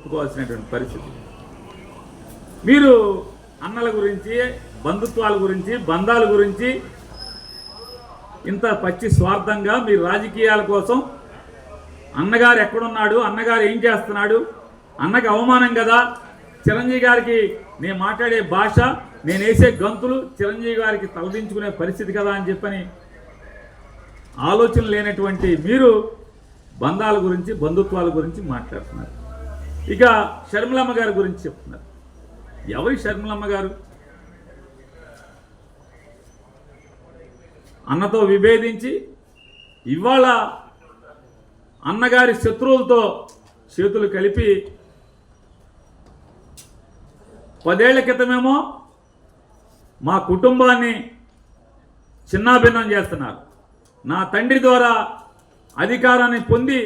చెప్పుకోవాల్సినటువంటి పరిస్థితి. మీరు అన్నల గురించి బంధుత్వాల గురించి బంధాల గురించి ఇంత పచ్చి స్వార్థంగా మీరు రాజకీయాల కోసం అన్నగారు ఎక్కడున్నాడు అన్నగారు ఏం చేస్తున్నాడు అన్నకి అవమానం కదా? చిరంజీవి గారికి నేను మాట్లాడే భాష నేను వేసే గంతులు చిరంజీవి గారికి తలదించుకునే పరిస్థితి కదా అని చెప్పని ఆలోచన లేనటువంటి మీరు బంధాల గురించి బంధుత్వాల గురించి మాట్లాడుతున్నారు. ఇక షర్మిలమ్మ గారి గురించి చెప్తున్నారు. ఎవరి షర్మిలమ్మ గారు? అన్నతో విభేదించి ఇవాళ అన్నగారి శత్రువులతో చేతులు కలిపి పదేళ్ళ క్రితమేమో మా కుటుంబాన్ని చిన్నాభిన్నం చేస్తున్నారు. నా తండ్రి ద్వారా అధికారాన్ని పొంది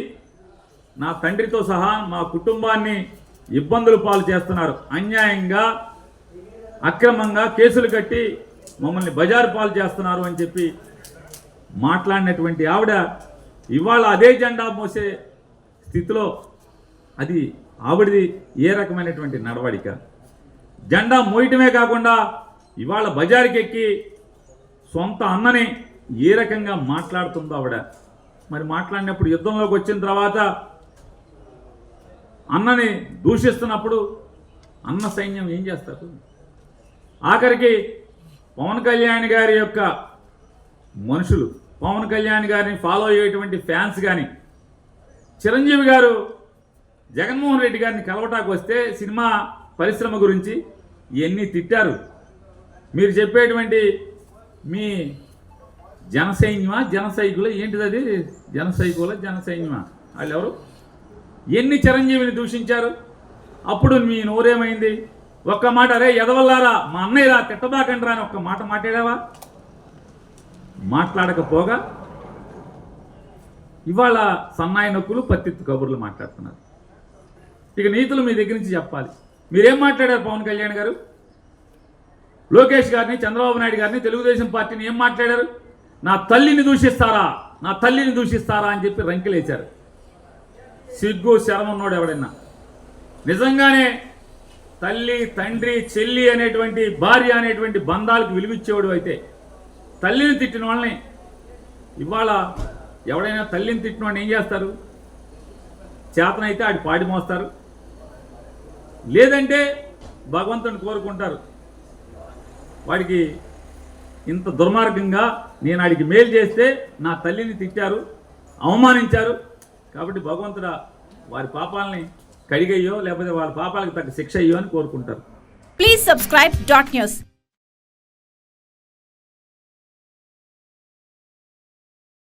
నా తండ్రితో సహా మా కుటుంబాన్ని ఇబ్బందులు పాలు చేస్తున్నారు. అన్యాయంగా అక్రమంగా కేసులు కట్టి మమ్మల్ని బజారు పాలు చేస్తున్నారు అని చెప్పి మాట్లాడినటువంటి ఆవిడ ఇవాళ అదే జెండా మోసే స్థితిలో అది ఆవిడది ఏ రకమైనటువంటి నడవడిక? జెండా మోయటమే కాకుండా ఇవాళ బజారుకి ఎక్కి సొంత అన్నని ఏ రకంగా మాట్లాడుతుందో ఆవిడ? మరి మాట్లాడినప్పుడు యుద్ధంలోకి వచ్చిన తర్వాత అన్నని దూషిస్తున్నప్పుడు అన్న సైన్యం ఏం చేస్తారు? ఆఖరికి పవన్ కళ్యాణ్ గారి యొక్క మనుషులు పవన్ కళ్యాణ్ గారిని ఫాలో అయ్యేటువంటి ఫ్యాన్స్ కానీ చిరంజీవి గారు జగన్మోహన్ రెడ్డి గారిని కలవటాకు వస్తే సినిమా పరిశ్రమ గురించి ఇవన్నీ తిట్టారు. మీరు చెప్పేటువంటి మీ జనసైన్యమా జనసైకుల? ఏంటిది అది జనసైకుల జనసైన్యమా? వాళ్ళు ఎవరు ఎన్ని చిరంజీవిని దూషించారు? అప్పుడు మీ నోరేమైంది? ఒక్క మాట అరే ఎదవల్లారా మా అన్నయ్యరా తిట్టబాకండి అని ఒక్క మాట మాట్లాడావా? మాట్లాడకపోగా ఇవాళ సన్నాయి నొక్కులు పత్తిత్తు కబుర్లు మాట్లాడుతున్నారు. ఇక నీతులు మీ దగ్గర నుంచి చెప్పాలి. మీరేం మాట్లాడారు పవన్ కళ్యాణ్ గారు? లోకేష్ గారిని చంద్రబాబు నాయుడు గారిని తెలుగుదేశం పార్టీని ఏం మాట్లాడారు? నా తల్లిని దూషిస్తారా నా తల్లిని దూషిస్తారా అని చెప్పి రంకెలేశారు. సిగ్గు శరం ఉన్నాడు ఎవడన్నా? నిజంగానే తల్లి తండ్రి చెల్లి అనేటువంటి భార్య అనేటువంటి బంధాలకు విలువిచ్చేవాడు అయితే తల్లిని తిట్టిన వాళ్ళని ఇవాళ ఎవడైనా తల్లిని తిట్టిన వాడిని ఏం చేస్తారు? చేతనైతే ఆడి పాడి మోస్తారు. లేదంటే భగవంతుని కోరుకుంటారు. వాడికి ఇంత దుర్మార్గంగా నేను ఆడికి మేలు చేస్తే నా తల్లిని తిట్టారు అవమానించారు కాబట్టి భగవంతుడు వారి పాపాలని కడిగయ్యో లేకపోతే వాళ్ళ పాపాలకు తగ్గ శిక్ష అయ్యో అని కోరుకుంటారు. Please subscribe dot news